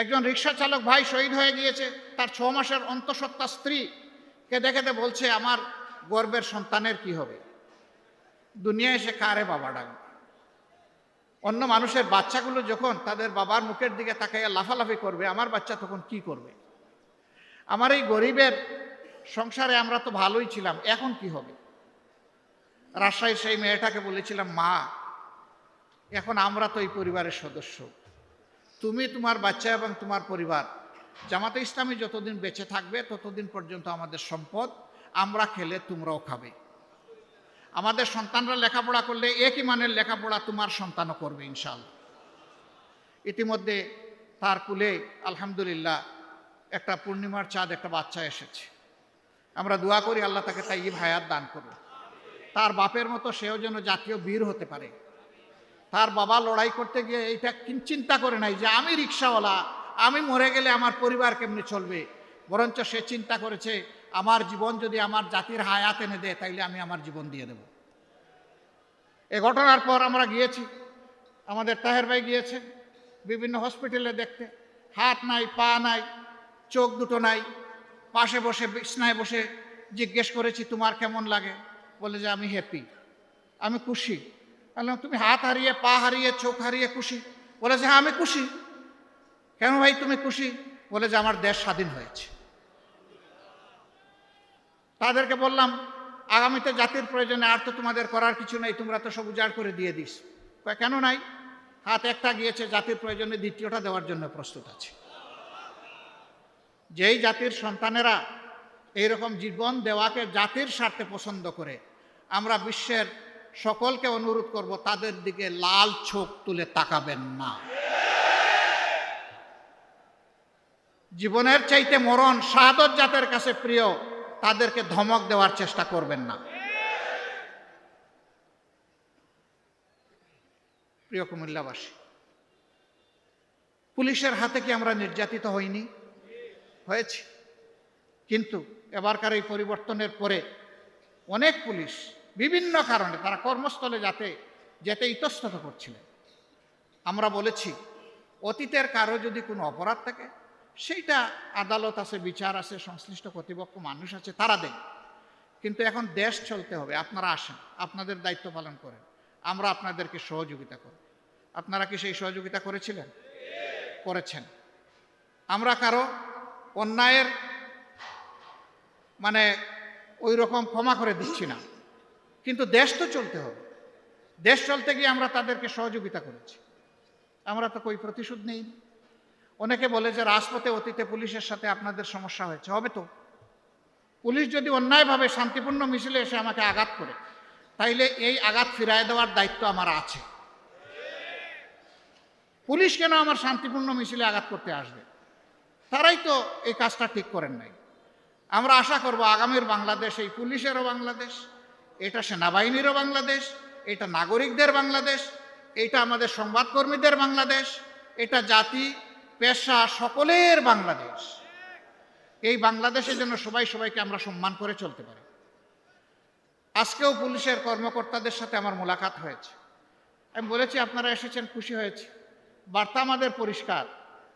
একজন রিক্সা চালক ভাই শহীদ হয়ে গিয়েছে, তার ছ মাসের অন্তঃসত্ত্বা স্ত্রী কে দেখেতে বলছে, আমার গর্বের সন্তানের কি হবে? দুনিয়ায় এসে কারে বাবা ডাকবে অন্য মানুষের বাচ্চাগুলো যখন তাদের বাবার মুখের দিকে তাকাইয়া লাফালাফি করবে, আমার বাচ্চা তখন কি করবে? আমার এই গরিবের সংসারে আমরা তো ভালোই ছিলাম, এখন কি হবে? রাজশাহী সেই মেয়েটাকে বলেছিলাম, মা, এখন আমরা তো এই পরিবারের সদস্য। তুমি তোমার বাচ্চা এবং তোমার পরিবার। জামাতে ইসলামী যতদিন বেঁচে থাকবে, ততদিন পর্যন্ত আমাদের সম্পদ আমরা খেলে তোমরাও খাবে। আমাদের সন্তানরা লেখাপড়া করলে একই মানের লেখাপড়া তোমার সন্তানও করবে ইনশাল্লাহ ইতিমধ্যে তার কুলে আলহামদুলিল্লাহ একটা পূর্ণিমার চাঁদ একটা বাচ্চা এসেছে। আমরা দোয়া করি আল্লাহ তাকে তাই হায়াত দান করুন তার বাপের মতো সেও যেন জাতীয় বীর হতে পারে। তার বাবা লড়াই করতে গিয়ে এইটা চিন্তা করে নাই যে আমি রিক্সাওয়ালা, আমি মরে গেলে আমার পরিবার কেমনি চলবে? বরঞ্চ সে চিন্তা করেছে, আমার জীবন যদি আমার জাতির হায়াত এনে দেয়, তাইলে আমি আমার জীবন দিয়ে দেব। এ ঘটনার পর আমরা গিয়েছি, আমাদের তাহের ভাই গিয়েছে, বিভিন্ন হসপিটালে দেখতে, হাত নাই, পা নাই, চোখ দুটো নাই, পাশে বসে, বিছনায় বসে জিজ্ঞেস করেছি, তোমার কেমন লাগে? বলে যে, আমি হ্যাপি আমি খুশি। বললাম তুমি হাত হারিয়ে, পা হারিয়ে, চোখ হারিয়ে খুশি। বলে যে হ্যাঁ আমি খুশি। কেন ভাই, তুমি খুশি? বলে যে, আমার দেশ স্বাধীন হয়েছে। তাদেরকে বললাম, আগামীতে জাতির প্রয়োজনে আর তো তোমাদের করার কিছু নেই, তোমরা তো সব উজাড় করে দিয়ে দিস। কেন নাই? হাত একটা গিয়েছে, জাতির প্রয়োজনে দ্বিতীয়টা দেওয়ার জন্য প্রস্তুত আছে। যেই জাতির সন্তানেরা এইরকম জীবন দেওয়াকে জাতির স্বার্থে পছন্দ করে, আমরা বিশ্বের সকলকে অনুরোধ করব, তাদের দিকে লাল চোখ তুলে তাকাবেন না। জীবনের চাইতে মরণ শাহাদত জাতের কাছে প্রিয়, তাদেরকে ধমক দেওয়ার চেষ্টা করবেন না। প্রিয় কুমিল্লাবাসী, পুলিশের হাতে কি আমরা নির্যাতিত হইনি? হয়েছে। কিন্তু এবারকার এই পরিবর্তনের পরে অনেক পুলিশ বিভিন্ন কারণে তারা কর্মস্থলে যাতে, যেতে ইতস্তত করছিলেন। আমরা বলেছি, অতীতের কারও যদি কোনো অপরাধ থাকে, সেইটা আদালত আছে, বিচার আছে, সংশ্লিষ্ট কর্তৃপক্ষ, মানুষ আছে, তারা দেন কিন্তু এখন দেশ চলতে হবে, আপনারা আসেন, আপনাদের দায়িত্ব পালন করেন, আমরা আপনাদেরকে সহযোগিতা করি। আপনারা কি সেই সহযোগিতা করেছিলেন? করেছেন। আমরা কারও অন্যায়ের মানে ওই রকম ক্ষমা করে দিচ্ছি না। কিন্তু দেশ তো চলতে হবে। দেশ চলতে গিয়ে আমরা তাদেরকে সহযোগিতা করেছি। আমরা তো কই প্রতিশোধ নেই। অনেকে বলে যে রাজপথে অতীতে পুলিশের সাথে আপনাদের সমস্যা হয়েছে। হবে তো। পুলিশ যদি অন্যায়ভাবে শান্তিপূর্ণ মিছিলে এসে আমাকে আঘাত করে, তাইলে এই আঘাত ফিরায় দেওয়ার দায়িত্ব আমার আছে। পুলিশ কেন আমার শান্তিপূর্ণ মিছিলে আঘাত করতে আসবে? তারাই তো এই কাজটা ঠিক করেন নাই। আমরা আশা করব আগামীর বাংলাদেশ, এই পুলিশেরও বাংলাদেশ এটা সেনাবাহিনীরও বাংলাদেশ, এটা নাগরিকদের বাংলাদেশ, এটা আমাদের সংবাদকর্মীদের বাংলাদেশ, এটা জাতি, পেশা সকলের বাংলাদেশ। এই বাংলাদেশের জন্য সবাই সবাইকে আমরা সম্মান করে চলতে পারি। আজকেও পুলিশের কর্মকর্তাদের সাথে আমার মোলাকাত হয়েছে। আমি বলেছি, আপনারা এসেছেন, খুশি হয়েছে। বার্তা আমাদের পরিষ্কার।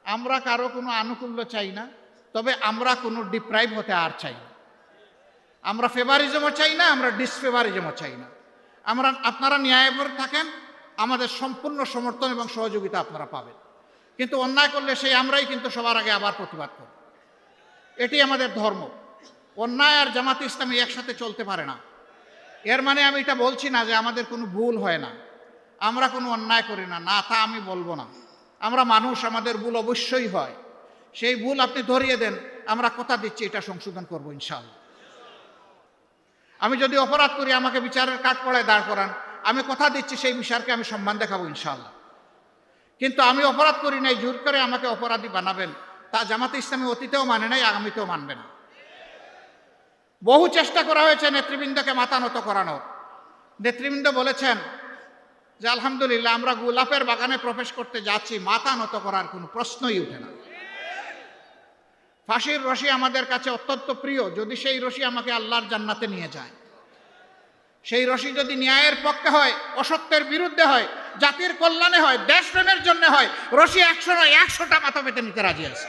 আমরা কারও কোনো আনুকূল্য চাই না, তবে আমরা কোনো ডিপ্রাইভ হতে আর চাই না। আমরা ফেভারিজমও চাই না, আমরা ডিসফেভারিজমও চাই না। আমরা, আপনারা ন্যায়পর থাকেন, আমাদের সম্পূর্ণ সমর্থন এবং সহযোগিতা আপনারা পাবেন। কিন্তু অন্যায় করলে সেই আমরাই কিন্তু সবার আগে আবার প্রতিবাদ করব। এটি আমাদের ধর্ম। অন্যায় আর জামাতে ইসলামী একসাথে চলতে পারে না। এর মানে আমি এটা বলছি না যে আমাদের কোনো ভুল হয় না। আমরা কোনো অন্যায় করি না। না, তা আমি বলব না। আমরা মানুষ, আমাদের ভুল অবশ্যই হয়। সেই ভুল আপনি ধরিয়ে দেন, আমরা কথা দিচ্ছি, এটা সংশোধন করব ইনশাআল্লাহ। আমি যদি অপরাধ করি, আমাকে বিচারের কাঠ পড়ায় দাঁড় করান। আমি কথা দিচ্ছি, সেই বিচারকে আমি সম্মান দেখাবো, ইনশাআল্লাহ। কিন্তু আমি অপরাধ করি নাই, জোর করে আমাকে অপরাধী বানাবেন। তা জামাতে ইসলামী অতীতেও মানে নাই, আগামীতেও মানবে না। বহু চেষ্টা করা হয়েছে নেতৃবৃন্দকে মাথা নত করানোর। নেতৃবৃন্দ বলেছেন যে, আলহামদুলিল্লাহ, আমরা গোলাপের বাগানে প্রবেশ করতে যাচ্ছি, মাথা নত করার কোনো প্রশ্নই উঠে না। ফাঁসির রশি আমাদের কাছে অত্যন্ত প্রিয়, যদি সেই রশি আমাকে আল্লাহর জান্নাতে নিয়ে যায়। সেই রশি যদি ন্যায়ের পক্ষে হয়, অসত্যের বিরুদ্ধে হয়, জাতির কল্যাণে হয়, দেশপ্রেমের জন্য হয়, রশি একশো নয় একশোটা মাথা পেতে নিতে রাজি আছে।